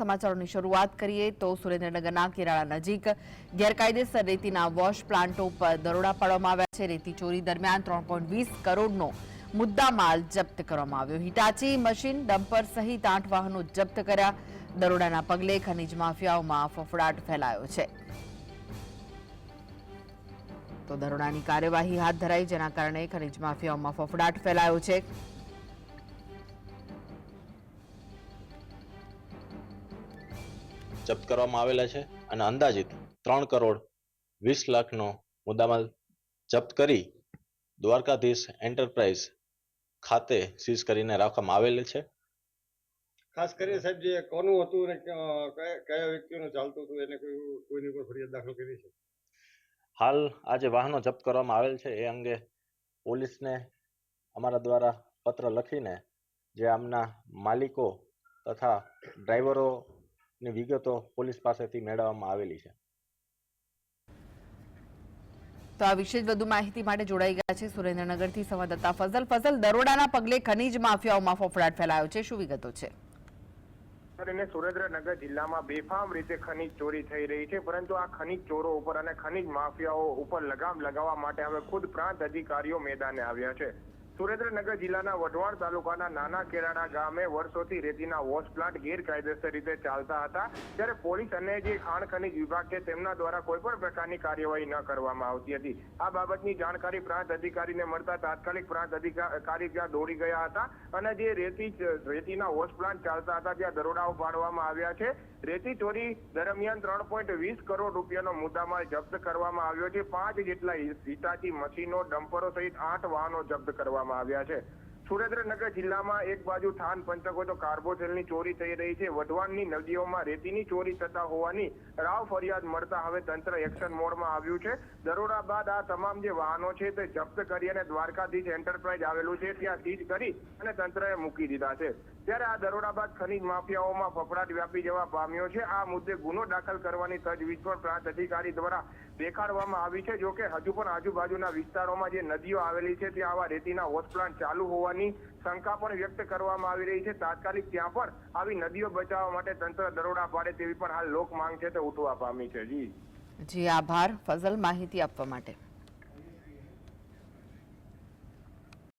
સમાચારોની શરૂઆત કરીએ તો સુરેન્દ્રનગરના કેરાળા નજીક ગેરકાયદેસર રેતીના વોશ પ્લાન્ટો પર દરોડા પાડવામાં આવ્યા છે. રેતી ચોરી દરમિયાન ત્રણ કરોડનો મુદ્દામાલ જપ્ત કરવામાં આવ્યો. હિટાચી મશીન ડમ્પર સહિત આઠ વાહનો જપ્ત કર્યા. દરોડાના પગલે ખનીજ માફિયાઓમાં ફફડાટ ફેલાયો છે. તો દરોડાની કાર્યવાહી હાથ ધરાઈ, જેના કારણે ખનીજ માફિયાઓમાં ફફડાટ ફેલાયો છે. જપ્ત કરવામાં આવેલા છે અને અંદાજિત ત્રણ કરોડ વીસ લાખનો મુદ્દામાલ જપ્ત કરી દ્વારકાધીશ એન્ટરપ્રાઇઝ ખાતે સીઝ કરીને રાખવામાં આવેલ છે. ખાસ કરીને સાહેબ જે કોનું હતું ને કયા વ્યક્તિનું ચાલતું હતું એને કોઈ કોઈની પર ફરિયાદ દાખલ કરી છે? હાલ આ જે વાહનો જપ્ત કરવામાં આવેલ છે એ અંગે પોલીસને અમારા દ્વારા પત્ર લખીને જે આમના માલિકો તથા ડ્રાઈવરોની વિગતો પોલીસ પાસેથી મેળવવામાં આવેલી છે. તો આ વિશે વધુ માહિતી માટે જોડાઈ ગયા છે સુરેન્દ્રનગરથી સંવાદદાતા ફઝલ. ફઝલ દરોડાના પગલે ખનીજ માફિયાઓમાં ફફડાટ ફેલાયો છે. શું વિગતો છે? કરીને સુરેન્દ્રનગર જિલ્લામાં બેફામ રીતે ખનીજ ચોરી થઈ રહી છે પરંતુ આ ખનીજ ચોરો ઉપર અને ખનીજ માફિયાઓ ઉપર લગામ લગાવવા માટે હવે ખુદ પ્રાંત અધિકારીઓ મેદાને આવ્યા છે. સુરેન્દ્રનગર જિલ્લાના વઢવાણ તાલુકાના નાના કેરાડા ગામે વર્ષોથી રેતીના વોશ પ્લાન્ટ ગેરકાયદેસર રીતે ચાલતા હતા. ત્યારે પોલીસ અને જે ખાણ ખનિજ વિભાગ છે, તેમના દ્વારા કોઈ પણ પ્રકારની કાર્યવાહી ન કરવામાં આવતી હતી. આ બાબતની જાણકારી પ્રાંત અધિકારીને મળતા તાત્કાલિક પ્રાંત અધિકારી ત્યાં દોડી ગયા હતા અને જે રેતી રેતીના વોશ પ્લાન્ટ ચાલતા હતા, ત્યાં દરોડાઓ પાડવામાં આવ્યા છે. રેતી ચોરી દરમિયાન ત્રણ પોઈન્ટ વીસ કરોડ રૂપિયાનો મુદ્દામાલ જપ્ત કરવામાં આવ્યો છે. પાંચ જેટલા હિટાચી મશીનો, ડમ્પરો સહિત આઠ વાહનો જપ્ત કરવામાં આવ્યા છે. સુરેન્દ્રનગર જિલ્લામાં એક બાજુ થાન પંથકો તો કાર્બોટેલની ચોરી થઈ રહી છે. વઢવાણની નદીઓમાં રેતીની ચોરી થતા હોવાની રાવ ફરિયાદ મળતા હવે તંત્ર એક્શન મોડમાં આવ્યું છે. દરોડા બાદ આ તમામ જે વાહનો છે તે જપ્ત કરી અને દ્વારકાધીશ એન્ટરપ્રાઇઝ આવેલું છે. ત્યાં સીઝ કરી અને તંત્રએ મૂકી દીધા છે. ત્યારે આ દરોડા બાદ ખનીજ માફિયાઓમાં ફફડાટ વ્યાપી જવા પામ્યો છે. આ મુદ્દે ગુનો દાખલ કરવાની તજવીજ પણ પ્રાંત અધિકારી દ્વારા દેખાડવામાં આવી છે. જોકે હજુ પણ આજુબાજુના વિસ્તારોમાં જે નદીઓ આવેલી છે, ત્યાં આવા રેતીના વોશ પ્લાન્ટ ચાલુ હોવાની શંકા પણ વ્યક્ત કરવામાં આવી રહી છે. તાત્કાલિક ત્યાં પણ આવી નદીઓ બચાવવા માટે તંત્ર દરોડા પાડે તેવી પણ હાલ લોક માંગ છે. તે ઉઠવા પામી છે. જી. જી, આભાર. ફઝલ માહિતી આપવા માટે.